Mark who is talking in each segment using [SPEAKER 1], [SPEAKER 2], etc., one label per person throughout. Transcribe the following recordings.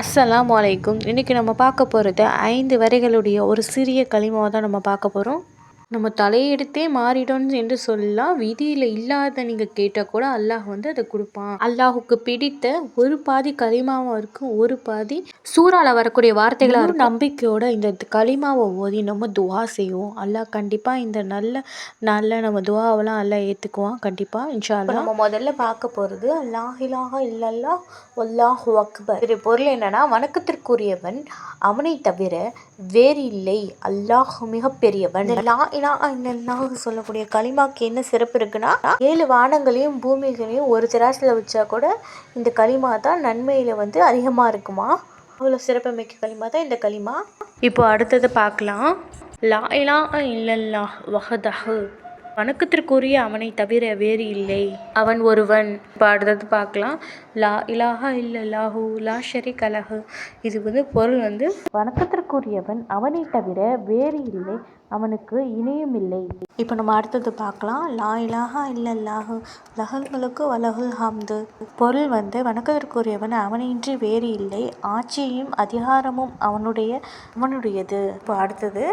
[SPEAKER 1] அஸ்ஸலாம் அலைக்கும். இன்றைக்கி நம்ம பார்க்க போகிறது ஐந்து வரைகளுடைய ஒரு சிறிய களிமாவை தான் நம்ம பார்க்க போகிறோம் நம்ம தலையெடுத்தே மாறிடும் என்று சொல்லலாம். விதியில் இல்லாத நீங்கள் கேட்டால் கூட அல்லாஹ் வந்து அதை கொடுப்பான். அல்லாஹுக்கு பிடித்த ஒரு பாதி களிமாவும் இருக்கும். ஒரு பாதி சூறால வரக்கூடிய வார்த்தைகளாக இருக்கும். நம்பிக்கையோட இந்த களிமாவை ஓதி நம்ம துவா செய்வோம். அல்லாஹ் கண்டிப்பாக இந்த நல்ல நாளில் நம்ம துவாவெல்லாம் அல்லாஹ் ஏற்றுக்குவான் கண்டிப்பாக இன்ஷா அல்லாஹ் நம்ம முதல்ல பார்க்க போகிறது அல்லாஹிலாக இல்லல்லா அல்லாஹு அக்பர். இது பொருள் என்னன்னா வணக்கத்திற்குரியவன் அவனை தவிர வேறு இல்லை அல்லாஹ் மிகப்பெரியவன். இந்த லா இலாஹ இல்லல்லாஹ் சொல்லக்கூடிய களிமாக்கு என்ன சிறப்பு இருக்குன்னா ஏழு வானங்களையும் பூமிகளையும் ஒரு திராசில் வச்சா கூட இந்த களிமா தான் நன்மையில் வந்து அதிகமாக இருக்குமா? அவ்வளோ சிறப்புமிக்க களிமா தான் இந்த களிமா. இப்போ அடுத்தது பார்க்கலாம். லா இலாஹ இல்லல்லாஹ் வஹதஹு. வணக்கத்திற்குரிய அவனை தவிர வேறு இல்லை. அவன் ஒருவன். இப்போ அடுத்தது பார்க்கலாம். லா இலாஹா இல்லல்லாஹு லா ஷரி அலஹு இது வந்து பொருள் வந்து வணக்கத்திற்குரியவன் அவனை தவிர வேறு இல்லை. அவனுக்கு இணையும் இல்லை. இப்போ நம்ம அடுத்தது பார்க்கலாம். லா இலாஹா இல்லல்லாஹு லஹல்களுக்கு வலகுல் ஹம்து. பொருள் வந்து வணக்கத்திற்குரியவன் அவனின்றி வேறு இல்லை. ஆட்சியும் அதிகாரமும் அவனுடைய அவனுடையது. இப்போ அடுத்தது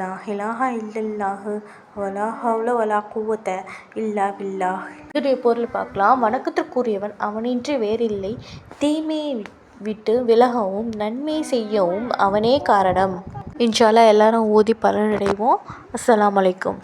[SPEAKER 1] லா இலாஹா இல்லல்லாஹு வலாஹாவில் வலா குவத்த இல்லா பில்லா இதனுடைய பொருள் பார்க்கலாம். வணக்கத்திற்குரியவன் அவனின்றி வேறில்லை. தீமையை விட்டு விலகவும் நன்மை செய்யவும் அவனே காரணம். இன்ஷால்லா எல்லாரும் ஓதி பலனடைவோம். அஸ்லாம் அலைக்கும்.